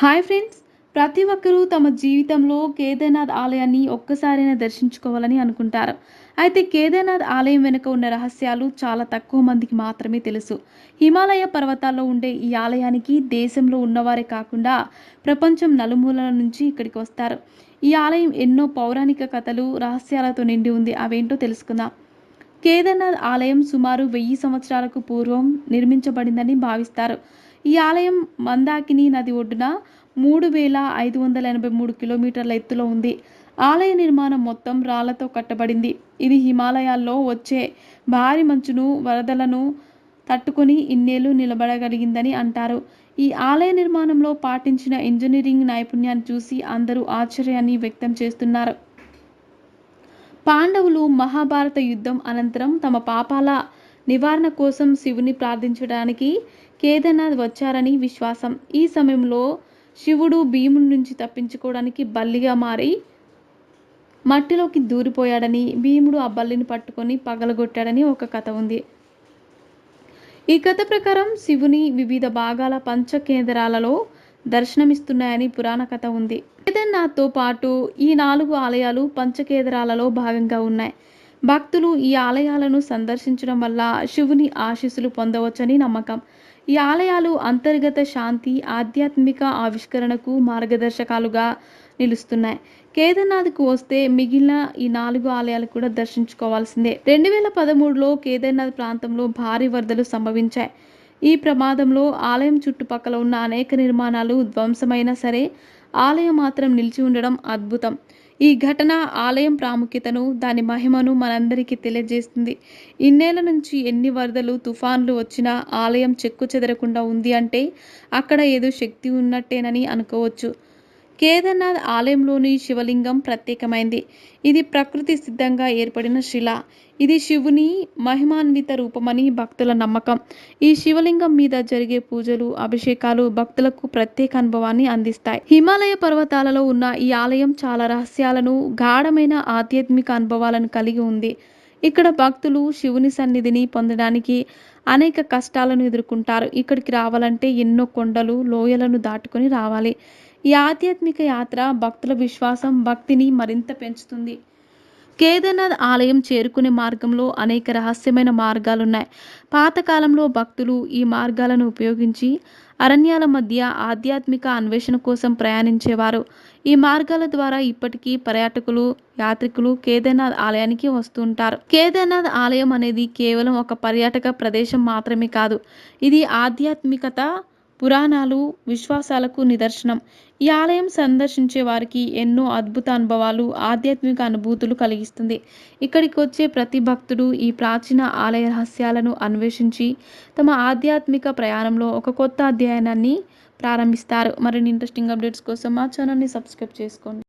Hi friends. ప్రతి ఒక్కరూ తమ జీవితంలో కేదార్నాథ్ ఆలయాన్ని ఒక్కసారైనా దర్శించుకోవాలని అనుకుంటారు. అయితే కేదార్నాథ్ ఆలయం వెనుక ఉన్న రహస్యాలు చాలా తక్కువ మందికి మాత్రమే తెలుసు. హిమాలయ పర్వతాల్లో ఉండే ఈ ఆలయానికి దేశంలో ఉన్నవారే కాకుండా ప్రపంచం నలుమూలల నుంచి ఇక్కడికి వస్తారు. ఈ ఆలయం ఎన్నో పౌరాణిక కథలు రహస్యాలతో నిండి ఉంది. అవేంటో తెలుసుకుందాం. కేదార్నాథ్ ఆలయం సుమారు వెయ్యి సంవత్సరాలకు పూర్వం నిర్మించబడిందని భావిస్తారు. ఈ ఆలయం మందాకిని నది ఒడ్డున మూడు వేల ఐదు వందల ఎనభై మూడు కిలోమీటర్ల ఎత్తులో ఉంది. ఆలయ నిర్మాణం మొత్తం రాళ్ళతో కట్టబడింది. ఇది హిమాలయాల్లో వచ్చే భారీ మంచును వరదలను తట్టుకొని ఇన్నేళ్ళు నిలబడగలిగిందని అంటారు. ఈ ఆలయ నిర్మాణంలో పాటించిన ఇంజనీరింగ్ నైపుణ్యాన్ని చూసి అందరూ ఆశ్చర్యాన్ని వ్యక్తం చేస్తున్నారు. పాండవులు మహాభారత యుద్ధం అనంతరం తమ పాపాల నివారణ కోసం శివుని ప్రార్థించడానికి కేదార్నాథ్ వచ్చారని విశ్వాసం. ఈ సమయంలో శివుడు భీముని నుంచి తప్పించుకోవడానికి బల్లిగా మారి మట్టిలోకి దూరిపోయాడని భీముడు ఆ బల్లిని పట్టుకొని పగలగొట్టాడని ఒక కథ ఉంది. ఈ కథ ప్రకారం శివుని వివిధ భాగాల పంచ కేంద్రాలలో దర్శనమిస్తున్నాయని పురాణ కథ ఉంది. కేదార్నాథ్తో పాటు ఈ నాలుగు ఆలయాలు పంచకేంద్రాలలో భాగంగా ఉన్నాయి. భక్తులు ఈ ఆలయాలను సందర్శించడం వల్ల శివుని ఆశీస్సులు పొందవచ్చని నమ్మకం. ఈ ఆలయాలు అంతర్గత శాంతి ఆధ్యాత్మిక ఆవిష్కరణకు మార్గదర్శకాలుగా నిలుస్తున్నాయి. కేదార్నాథ్కు వస్తే మిగిలిన ఈ నాలుగు ఆలయాలు కూడా దర్శించుకోవాల్సిందే. రెండు వేల పదమూడులో కేదార్నాథ్ ప్రాంతంలో భారీ వరదలు సంభవించాయి. ఈ ప్రమాదంలో ఆలయం చుట్టుపక్కల ఉన్న అనేక నిర్మాణాలు ధ్వంసమైనా సరే ఆలయం మాత్రం నిలిచి ఉండడం అద్భుతం. ఈ ఘటన ఆలయం ప్రాముఖ్యతను దాని మహిమను మనందరికీ తెలియజేస్తుంది. ఇన్నేళ్ళ నుంచి ఎన్ని వరదలు తుఫాన్లు వచ్చినా ఆలయం చెక్కు చెదరకుండా ఉంది అంటే అక్కడ ఏదో శక్తి ఉన్నట్టేనని అనుకోవచ్చు. కేదార్నాథ్ ఆలయంలోని శివలింగం ప్రత్యేకమైంది. ఇది ప్రకృతి సిద్ధంగా ఏర్పడిన శిల. ఇది శివుని మహిమాన్విత రూపమని భక్తుల నమ్మకం. ఈ శివలింగం మీద జరిగే పూజలు అభిషేకాలు భక్తులకు ప్రత్యేక అనుభవాన్ని అందిస్తాయి. హిమాలయ పర్వతాలలో ఉన్న ఈ ఆలయం చాలా రహస్యాలను గాఢమైన ఆధ్యాత్మిక అనుభవాలను కలిగి ఉంది. ఇక్కడ భక్తులు శివుని సన్నిధిని పొందడానికి అనేక కష్టాలను ఎదుర్కొంటారు. ఇక్కడికి రావాలంటే ఎన్నో కొండలు లోయలను దాటుకొని రావాలి. ఈ ఆధ్యాత్మిక యాత్ర భక్తుల విశ్వాసం భక్తిని మరింత పెంచుతుంది. కేదార్నాథ్ ఆలయం చేరుకునే మార్గంలో అనేక రహస్యమైన మార్గాలున్నాయి. పాతకాలంలో భక్తులు ఈ మార్గాలను ఉపయోగించి అరణ్యాల మధ్య ఆధ్యాత్మిక అన్వేషణ కోసం ప్రయాణించేవారు. ఈ మార్గాల ద్వారా ఇప్పటికీ పర్యాటకులు యాత్రికులు కేదార్నాథ్ ఆలయానికి వస్తుంటారు. కేదార్నాథ్ ఆలయం అనేది కేవలం ఒక పర్యాటక ప్రదేశం మాత్రమే కాదు ఇది ఆధ్యాత్మికత పురాణాలు విశ్వాసాలకు నిదర్శనం. ఈ ఆలయం సందర్శించే వారికి ఎన్నో అద్భుత అనుభవాలు ఆధ్యాత్మిక అనుభూతులు కలిగిస్తుంది. ఇక్కడికి వచ్చే ప్రతి భక్తుడు ఈ ప్రాచీన ఆలయ రహస్యాలను అన్వేషించి తమ ఆధ్యాత్మిక ప్రయాణంలో ఒక కొత్త అధ్యయనాన్ని ప్రారంభిస్తారు. మరిన్ని ఇంట్రెస్టింగ్ అప్డేట్స్ కోసం మా ఛానల్ని సబ్స్క్రైబ్ చేసుకోండి.